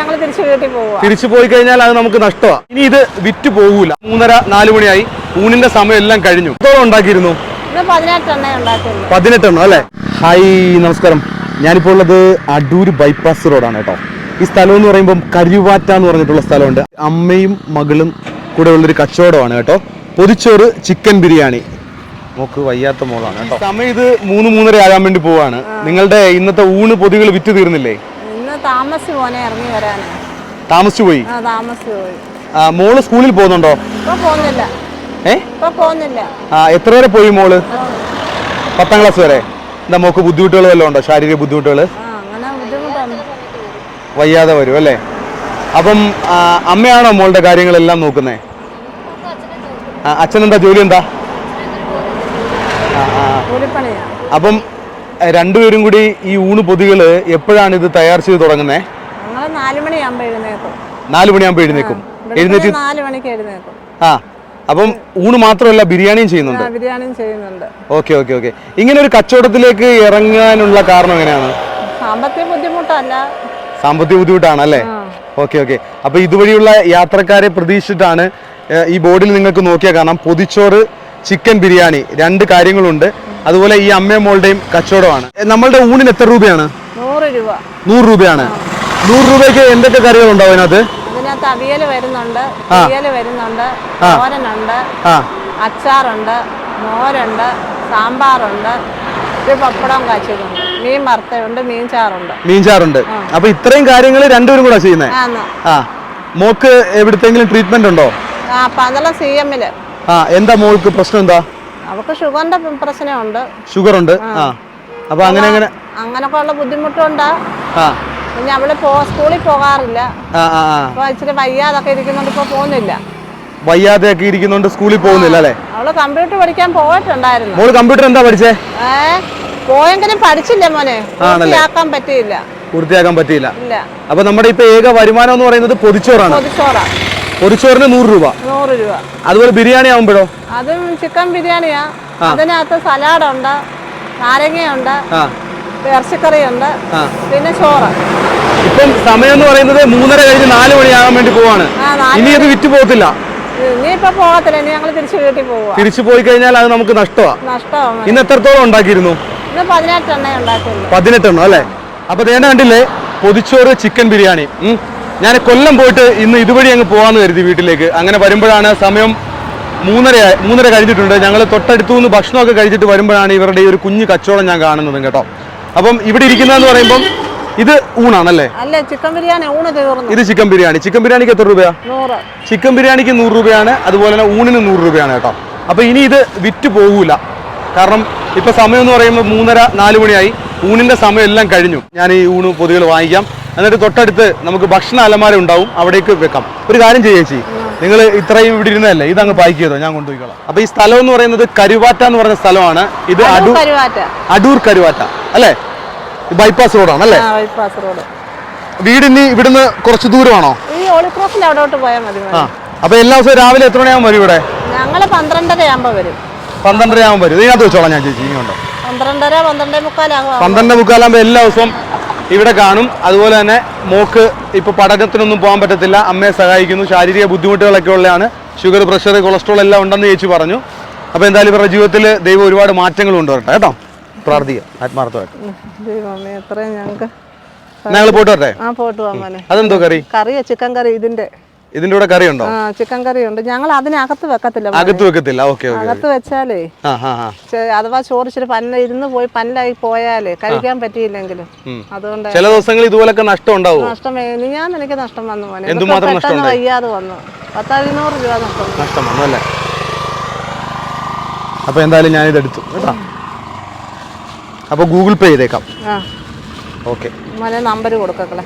ഞങ്ങൾ തിരിച്ചു വീട്ടിൽ പോവുക. തിരിച്ചു പോയി കഴിഞ്ഞാൽ അത് നമുക്ക് നഷ്ടമാണ് ഇനി ഇത് വിറ്റ് പോകൂല മൂന്നര നാലു മണിയായി. ഊണിന്റെ സമയം എല്ലാം കഴിഞ്ഞു എത്രത്തോളം ഉണ്ടാക്കിയിരുന്നു? പതിനെട്ടെണ്ണേ അല്ലേ? ഹായ് നമസ്കാരം. ഞാനിപ്പോൾ ഉള്ളത് അടൂർ ബൈപ്പാസ് റോഡാണ് കേട്ടോ. ഈ സ്ഥലം എന്ന് പറയുമ്പോൾ കരുവാറ്റ എന്ന് പറഞ്ഞിട്ടുള്ള സ്ഥലമുണ്ട്. അമ്മയും മകളും കൂടെ ഉള്ളൊരു കച്ചവടമാണ് കേട്ടോ. പൊതിച്ചോറ് ചിക്കൻ ബിരിയാണി. നമുക്ക് വയ്യാത്ത മോളാണ് കേട്ടോ. സമയം ഇത് മൂന്ന് മൂന്നര ആകാൻ വേണ്ടി പോവാണ്. നിങ്ങളുടെ ഇന്നത്തെ ഊണ് പൊതികൾ വിറ്റ് തീർന്നില്ലേ? താമസിച്ച് പോനെ ഇറങ്ങി വരാനാ. താമസിച്ചു പോയി? ആ താമസിച്ച് പോയി. ആ, മോൾ സ്കൂളിൽ പോകുന്നുണ്ടോ? ഇപ്പൊ പോകുന്നില്ല. ഏ? ഇപ്പൊ പോകുന്നില്ല. ആ എത്ര വരെ പോയി മോൾ? പത്താം ക്ലാസ് വരെ. എന്താ മോക്ക് ബുദ്ധിമുട്ടുകൾ വല്ലതും ഉണ്ടോ? ശാരീരിക ബുദ്ധിമുട്ടുകൾ ആ അങ്ങനെ ബുദ്ധിമുട്ടുണ്ട് വയ്യാതെ വരും അല്ലേ? അപ്പം ആ, അമ്മയാണോ മോളുടെ കാര്യങ്ങളെല്ലാം നോക്കുന്നേ? അച്ഛൻ എന്താ ജോലി എന്താ? ആ, ആ. കൂലിപ്പണിയാ അപ്പം രണ്ടുപേരും കൂടി ഈ ഊണ് പൊതികൾ എപ്പോഴാണ് ഇത് തയ്യാർ ചെയ്ത് തുടങ്ങുന്നത് ഞങ്ങൾ നാല് മണിയാകുമ്പോൾ എഴുന്നേക്കും. നാല് മണിയാകുമ്പോൾ എഴുന്നേക്കും. എഴുന്നേറ്റ് നാല് മണിക്ക് എഴുന്നേക്കും. ആ അപ്പം ഊണ് മാത്രമല്ല ബിരിയാണിയും ചെയ്യുന്നുണ്ട്? ബിരിയാണിയും ചെയ്യുന്നുണ്ട്. Okay okay okay. ഇങ്ങനെ ഒരു കച്ചവടത്തിലേക്ക് ഇറങ്ങാനുള്ള കാരണം എങ്ങനെയാണ്? സാമ്പത്തിക ബുദ്ധിമുട്ടല്ല. സാമ്പത്തിക ബുദ്ധിമുട്ടാണ് അല്ലേ. Okay okay. അപ്പൊ ഇതുവഴിയുള്ള യാത്രക്കാരെ പ്രതീക്ഷിച്ചിട്ടാണ് ഈ ബോർഡിൽ നിങ്ങൾക്ക് നോക്കിയാൽ കാണാം. പൊതിച്ചോറ് ചിക്കൻ ബിരിയാണി രണ്ട് കാര്യങ്ങളുണ്ട്. അതുപോലെ ഈ അമ്മയും മോളുടെയും കച്ചവടമാണ്. നമ്മളുടെ ഊണിന് എത്ര രൂപയാണ്? നൂറ് രൂപ. നൂറ് രൂപയാണ്. നൂറ് രൂപയ്ക്ക് എന്തൊക്കെ കറികൾ ഉണ്ടാവും അതിനകത്ത്? ഇതിനകത്ത് അവിയൽ വരുന്നുണ്ട് അവിയൽ വരുന്നുണ്ട് തോരനുണ്ട് അച്ചാറുണ്ട് മോരുണ്ട് സാമ്പാറുണ്ട് പപ്പടം കാച്ചിട്ടുണ്ട് മീൻ വറുത്തയുണ്ട് മീൻ ചാറുണ്ട്. മീൻചാറുണ്ട് അപ്പൊ ഇത്രയും കാര്യങ്ങൾ രണ്ടുപേരും കൂടെ ചെയ്യുന്നത് ആന്ന്. ആ. മോക്ക് എവിടത്തെങ്കിലും ട്രീറ്റ്മെന്റ് ഉണ്ടോ? ആ പന്തളം സി എമ്മിൽ ആ എന്താ മോൾക്ക് പ്രശ്നം എന്താ? അവർക്ക് ഷുഗറിന്റെ പ്രശ്നമുണ്ട്. ഷുഗർ ഉണ്ട് ആ. അപ്പൊ അങ്ങനെ അങ്ങനെ അങ്ങനൊക്കെ ഉള്ള ബുദ്ധിമുട്ടുണ്ട്. പിന്നെ അവൾ സ്കൂളിൽ പോകാറില്ല. അപ്പൊ ഇച്ചിരി വയ്യാതൊക്കെ ഇരിക്കുന്നുണ്ട് ഇപ്പൊ പോകുന്നില്ല. വയ്യാതെയൊക്കെ ഇരിക്കുന്നുണ്ട് സ്കൂളിൽ പോകുന്നില്ല അല്ലേ? അവൾ കമ്പ്യൂട്ടർ പഠിക്കാൻ പോയിട്ടുണ്ടായിരുന്നു. മോൾ കമ്പ്യൂട്ടർ എന്താ പഠിച്ചേ? ഏ? പോയെങ്കിലും പഠിച്ചില്ല മോനെ. പൂർത്തിയാക്കാൻ പറ്റിയില്ല. പൂർത്തിയാക്കാൻ പറ്റിയില്ല. അപ്പൊ നമ്മുടെ ഇപ്പൊ ഏക വരുമാനം എന്ന് പറയുന്നത് പൊതിച്ചോറാണ്. പൊതിച്ചോറ ചോറിന് നൂറ് രൂപ. നൂറ് രൂപ. അതുപോലെ ബിരിയാണി ആവുമ്പോഴോ? അതും ചിക്കൻ ബിരിയാണിയാ. അതിനകത്ത് സലാഡുണ്ട് നാരങ്ങയുണ്ട് ഇറച്ചിക്കറിയുണ്ട്. പിന്നെ ചോറ്. ഇപ്പം സമയം എന്ന് പറയുന്നത് മൂന്നര കഴിഞ്ഞ് നാല് മണിയാകാൻ വേണ്ടി പോവാണ്. ഇനി അത് വിറ്റ് പോകത്തില്ല. ഇനി ഇപ്പൊ പോകത്തില്ല. ഇനി ഞങ്ങൾ തിരിച്ച് വീട്ടിൽ പോവുക തിരിച്ചു പോയി കഴിഞ്ഞാൽ അത് നമുക്ക് നഷ്ടമാണ് നഷ്ടമാവും. ഇന്ന് എത്രത്തോളം ഉണ്ടാക്കിയിരുന്നു? ഇത് പതിനെട്ടെണ്ണേ ഉണ്ടാക്കുള്ളൂ. പതിനെട്ടെണ്ണം അല്ലേ? അപ്പൊ തേണ്ട കണ്ടില്ലേ? പൊതിച്ചോറ് ചിക്കൻ ബിരിയാണി. ഞാൻ കൊല്ലം പോയിട്ട് ഇന്ന് ഇതുവഴി അങ്ങ് പോവാന്ന് കരുതി വീട്ടിലേക്ക്. അങ്ങനെ വരുമ്പോഴാണ് സമയം മൂന്നര മൂന്നര കഴിഞ്ഞിട്ടുണ്ട്. ഞങ്ങൾ തൊട്ടടുത്തു നിന്ന് ഭക്ഷണമൊക്കെ കഴിച്ചിട്ട് വരുമ്പോഴാണ് ഇവരുടെ ഈ ഒരു കുഞ്ഞു കച്ചവടം ഞാൻ കാണുന്നത് കേട്ടോ. അപ്പം ഇവിടെ ഇരിക്കുന്നതെന്ന് പറയുമ്പോൾ ഇത് ഊണാണല്ലേ? അല്ല ചിക്കൻ ബിരിയാണി ഊണ് തീർന്നു. ഇത് ചിക്കൻ ബിരിയാണി. ചിക്കൻ ബിരിയാണിക്ക് എത്ര രൂപയാ? ചിക്കൻ ബിരിയാണിക്ക് നൂറ് രൂപയാണ്. അതുപോലെ തന്നെ ഊണിന് നൂറ് രൂപയാണ് കേട്ടോ. അപ്പോൾ ഇനി ഇത് വിറ്റ് പോകൂല കാരണം ഇപ്പൊ സമയം എന്ന് പറയുമ്പോൾ മൂന്നര നാല് മണിയായി. ഊണിന്റെ സമയം എല്ലാം കഴിഞ്ഞു. ഞാൻ ഈ ഊണ് പൊതുകൾ വാങ്ങിക്കാം. എന്നിട്ട് തൊട്ടടുത്ത് നമുക്ക് ഭക്ഷണ അലമാര ഉണ്ടാവും അവിടേക്ക് വെക്കാം. ഒരു കാര്യം ചെയ്യേച്ചി നിങ്ങൾ ഇത്രയും ഇവിടെ ഇരുന്നതല്ലേ ഇതങ്ങ് പാക്ക് ചെയ്തോ ഞാൻ കൊണ്ടുപോയിക്കോളാം. അപ്പൊ ഈ സ്ഥലം എന്ന് പറയുന്നത് കരുവാറ്റ എന്ന് പറഞ്ഞ സ്ഥലമാണ്. ഇത് അടൂർ അടൂർ കരുവാറ്റ അല്ലേ? ബൈപ്പാസ് റോഡാണ് അല്ലേ ബൈപ്പാസ് റോഡ് വീടിനി ഇവിടുന്ന് കുറച്ച് ദൂരമാണോ? അപ്പൊ എല്ലാ ദിവസവും രാവിലെ എത്ര മണിയാകുമ്പോൾ വരും ഇവിടെ? പന്ത്രണ്ടര ആകുമ്പോൾ വരും. പന്ത്രണ്ടര ആകുമ്പോൾ വരും. ഇതിനകത്ത് വെച്ചോളാം ഞാൻ ചേച്ചി ഇങ്ങോട്ട് പന്ത്രണ്ടര പന്ത്രണ്ട് മുക്കാലാകുമ്പോൾ എല്ലാ ദിവസവും ഇവിടെ കാണും. അതുപോലെ തന്നെ മോക്ക് ഇപ്പൊ പഠനത്തിനൊന്നും പോകാൻ പറ്റത്തില്ല. അമ്മയെ സഹായിക്കുന്നു. ശാരീരിക ബുദ്ധിമുട്ടുകളൊക്കെ ഉള്ളതാണ് ഷുഗർ പ്രഷർ കൊളസ്ട്രോൾ എല്ലാം ഉണ്ടെന്ന് ചേച്ചി പറഞ്ഞു. അപ്പൊ എന്തായാലും ഇവരുടെ ജീവിതത്തിൽ ദൈവം ഒരുപാട് മാറ്റങ്ങൾ കൊണ്ടുവരട്ടെ കേട്ടോ? പ്രാർത്ഥിക്കാം. ആത്മാർത്ഥമായിട്ട്. ദൈവമേ എത്രയും ഞങ്ങൾക്ക് ഞങ്ങൾ പോയിട്ട് വരട്ടെ? ആ പോട്ട് പോകാൻ അതെന്തോ കറി? കറി ചിക്കൻ കറി ഇതിന്റെ. ഇതിന്റെ കൂടെ കറി ഉണ്ടോ ചിക്കൻ കറി ഉണ്ട് ഞങ്ങൾ അതിനകത്ത് വെക്കത്തില്ല മോനെ. അകത്ത് വെക്കത്തില്ല. ഓക്കെ അകത്ത് വെച്ചാലേ അഥവാ ചോറിച്ചിട്ട് പന്ന ഇരുന്ന് പോയി പല്ലായി പോയാലേ കഴിക്കാൻ പറ്റിയില്ലെങ്കിലും. അതുകൊണ്ട് ചില ദിവസങ്ങളിൽ ഇതുപോലൊക്കെ നഷ്ടം ഉണ്ടാവും? നഷ്ടം ഞാൻ എനിക്ക് നഷ്ടം വന്നു എന്തുമാത്രം നഷ്ടം വയ്യാതെ വന്നു. പത്തറുന്നൂറ് രൂപ നഷ്ടം. നഷ്ടം വന്നു അല്ലേ? അപ്പൊ എന്തായാലും ഞാനിത് എടുത്തു കേട്ടോ? അപ്പൊ ഗൂഗിൾ പേ ചെയ്തേക്കാം. ഓക്കെ. നമ്പർ കൊടുക്കളെ